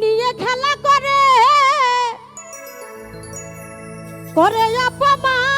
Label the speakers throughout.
Speaker 1: নিয়ে খেলা করে। করে অপমান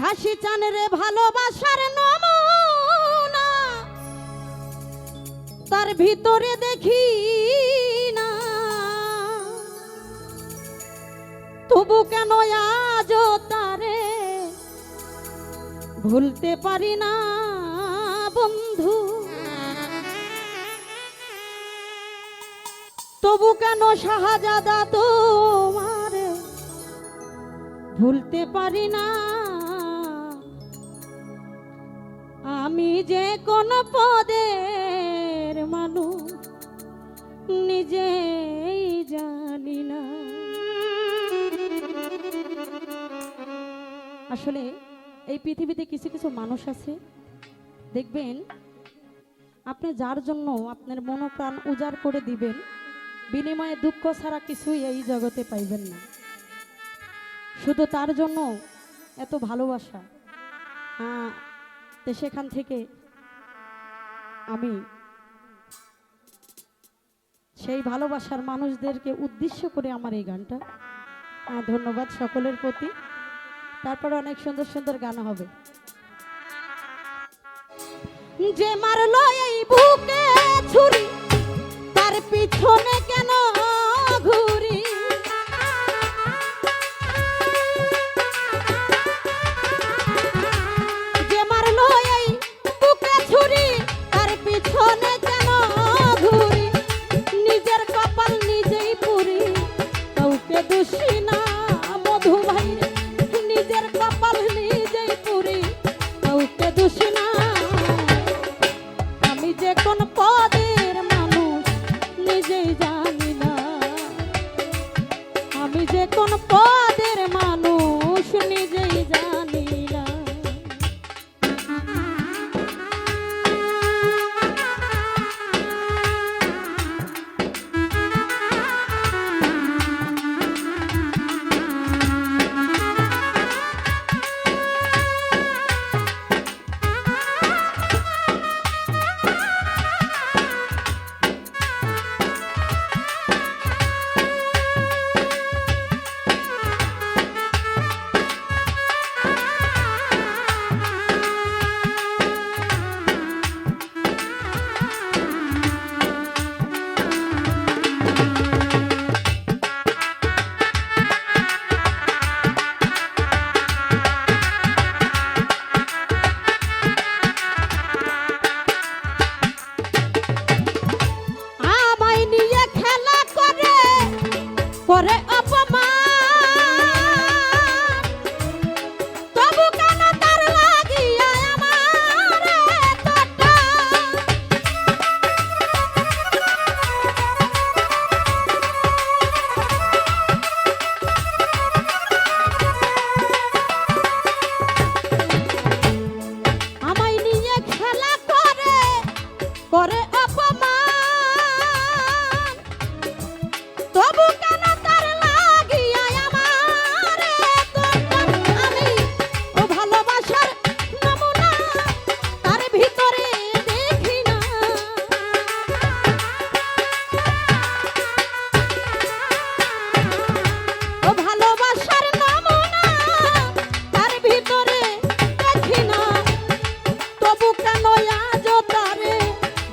Speaker 1: ঘাসি চানের ভালোবাসার নমুনা তার ভিতরে দেখি না। তবু কেন আজ তারে ভুলতে পারি না, বন্ধু? তবু কেন শাহজাদা তোমার ভুলতে পারি না? আমি যে কোন পদের মানুষ, নিজেই জানি না। আসলে এই পৃথিবীতে কিছু কিছু মানুষ আছে, দেখবেন আপনি যার জন্য আপনার মনোপ্রাণ উজাড় করে দিবেন, বিনিময়ে দুঃখ ছাড়া কিছুই এই জগতে পাইবেন না। শুধু তার জন্য এত ভালোবাসা। তো সেখান থেকে আমি সেই ভালোবাসার মানুষদেরকে উদ্দেশ্য করে আমার এই গানটা ধন্যবাদ সকলের প্রতি। তারপরে অনেক সুন্দর সুন্দর গান হবে। যে মারলো এই বুকে ছুরি, তার পিছনে কেন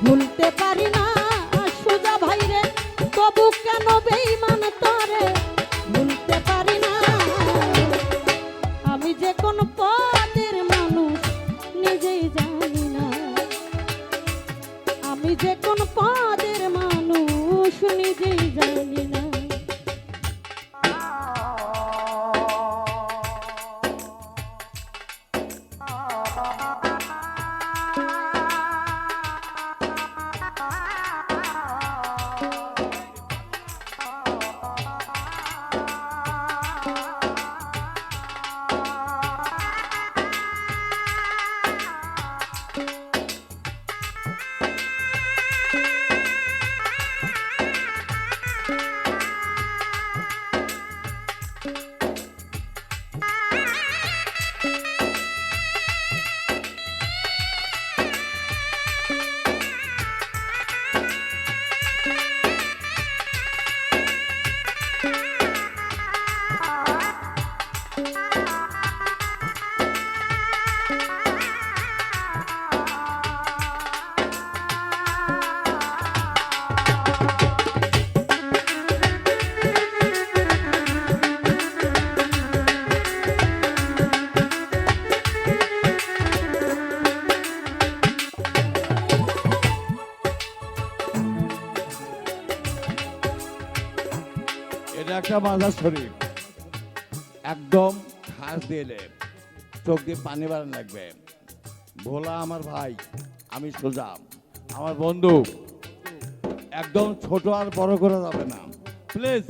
Speaker 1: ভুলতে পারি না। এটা
Speaker 2: একটা মাজার শরীর একদম খাস দিলে চোখ দিয়ে পানি বাড়ান লাগবে। ভোলা আমার ভাই, আমি সোজা। আমার বন্ধু, একদম ছোট আর বড় করা যাবে না। প্লিজ।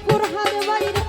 Speaker 1: ঠাকুর হাত